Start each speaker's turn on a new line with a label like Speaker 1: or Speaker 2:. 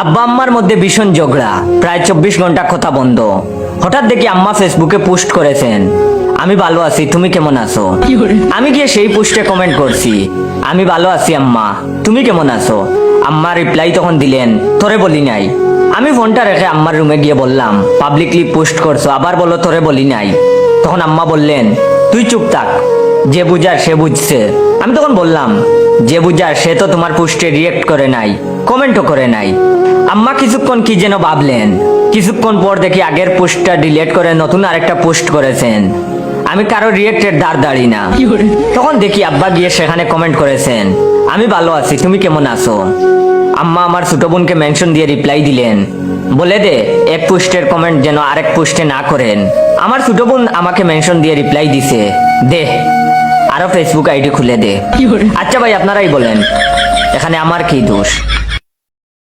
Speaker 1: আব্বা আম্মার মধ্যে ভীষণ ঝগড়া। প্রায় চব্বিশ ঘণ্টা কথা বন্ধ। হঠাৎ দেখি আম্মা ফেসবুকে পোস্ট করেছেন। আমি ভালো আছি তুমি কেমন আছো? আমি গিয়ে সেই পোস্টে কমেন্ট করছি। আমি ভালো আছি আম্মা তুমি কেমন আছো? আম্মা রিপ্লাই তখন দিলেন তোরে বলি নাই। আমি ফোনটা রেখে আম্মার রুমে গিয়ে বললাম পাবলিকলি পোস্ট করছ আবার বলো তোরে বলি নাই। তখন আম্মা বললেন তুই চুপ থাক যে বুঝার সে বুঝছে। আমি তখন বললাম যে বুঝার সে তো তোমার পোস্টে রিয়েক্ট করে নাই কমেন্টও করে নাই। আম্মা কিছুক্ষণ কি যেন ভাবলেন। কিছুক্ষণ পর দেখি আগের পোস্টটা ডিলিট করে নতুন আরেকটা পোস্ট করেছেন। আমি কারও রিয়েক্টের দাঁড় দাঁড়ি না। তখন দেখি আব্বা গিয়ে সেখানে কমেন্ট করেছেন। আমি ভালো আছি তুমি কেমন আছো? আম্মা আমার ছোট বোনকে মেনশন দিয়ে রিপ্লাই দিলেন। বলে দে এক পোস্টের কমেন্ট যেন আরেক পোস্টে না করেন। আমার ছোট বোন আমাকে মেনশন দিয়ে রিপ্লাই দিছে। দে আরও ফেসবুক আইডি খুলে দে। আচ্ছা ভাই আপনারাই বলেন। এখানে আমার কি দোষ?